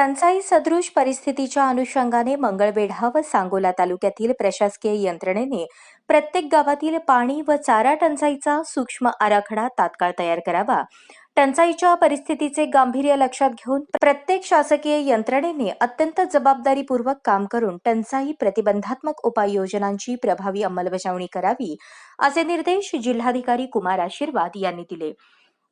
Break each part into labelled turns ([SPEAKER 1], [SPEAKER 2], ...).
[SPEAKER 1] टंचाई सदृश परिस्थितीच्या अनुषंगाने मंगळवेढा व सांगोला तालुक्यातील प्रशासकीय यंत्रणेने प्रत्येक गावातील पाणी व चारा टंचाईचा सूक्ष्म आराखडा तात्काळ तयार करावा. टंचाईच्या परिस्थितीचे गांभीर्य लक्षात घेऊन प्रत्येक शासकीय यंत्रणेने अत्यंत जबाबदारीपूर्वक काम करून टंचाई प्रतिबंधात्मक उपाययोजनांची प्रभावी अंमलबजावणी करावी असे निर्देश जिल्हाधिकारी कुमार आशीर्वाद यांनी दिले.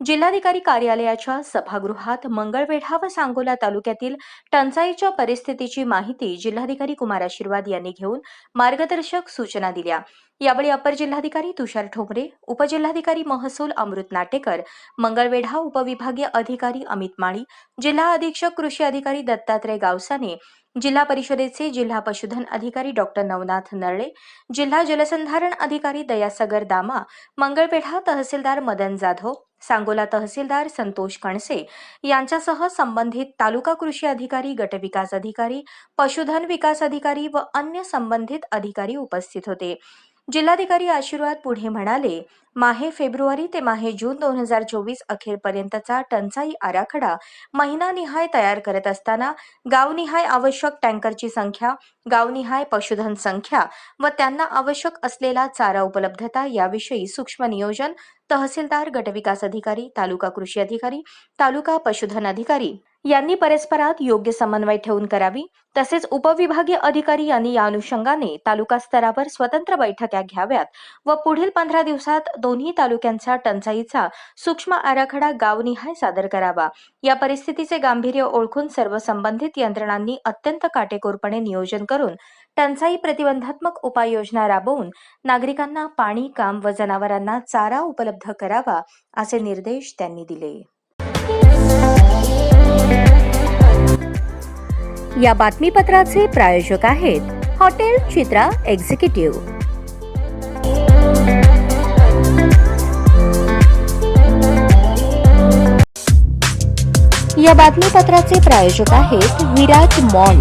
[SPEAKER 1] जिल्हाधिकारी कार्यालयाच्या सभागृहात मंगळवेढा व सांगोला तालुक्यातील टंचाईच्या परिस्थितीची माहिती जिल्हाधिकारी कुमार आशीर्वाद यांनी घेऊन मार्गदर्शक सूचना दिल्या. यावेळी अपर जिल्हाधिकारी तुषार ठोंबरे उपजिल्हाधिकारी महसूल अमृत नाटेकर मंगळवेढा उपविभागीय अधिकारी अमित माळी जिल्हा अधीक्षक कृषी अधिकारी दत्तात्रय गावसाने जिल्हा परिषदेचे जिल्हा पशुधन अधिकारी डॉक्टर नवनाथ नरळे जिल्हा जलसंधारण अधिकारी दयासागर दामा मंगळपेढा तहसीलदार मदन जाधव सांगोला तहसीलदार संतोष कणसे यांच्यासह संबंधित तालुका कृषी अधिकारी गटविकास अधिकारी पशुधन विकास अधिकारी व अन्य संबंधित अधिकारी उपस्थित होते. जिल्हाधिकारी आशीर्वाद पुढे म्हणाले माहे फेब्रुवारी ते माहे जून दोन हजार चोवीस अखेरपर्यंतचा टंचाई आराखडा महिनानिहाय तयार करत असताना गावनिहाय आवश्यक टँकरची संख्या गावनिहाय पशुधन संख्या व त्यांना आवश्यक असलेला चारा उपलब्धता याविषयी सूक्ष्म नियोजन तहसीलदार गटविकास अधिकारी तालुका कृषी अधिकारी तालुका पशुधन अधिकारी यांनी परस्परात योग्य समन्वय ठेवून करावी. तसेच उपविभागीय अधिकारी यांनी या अनुषंगाने तालुका स्तरावर स्वतंत्र बैठका घ्याव्यात व पुढील पंधरा दिवसात दोन्ही तालुक्यांचा टंचाईचा सूक्ष्म आराखडा गावनिहाय सादर करावा. या परिस्थितीचे गांभीर्य ओळखून सर्व संबंधित यंत्रणांनी अत्यंत काटेकोरपणे नियोजन करून टंचाई प्रतिबंधात्मक उपाययोजना राबवून नागरिकांना पाणी काम व जनावरांना चारा उपलब्ध करावा असे निर्देश त्यांनी दिले. या बातमीपत्राचे प्रायोजक आहेत हॉटेल चित्रा एक्झिक्युटिव्ह. या बातमीपत्राचे प्रायोजक आहेत विराज मॉल.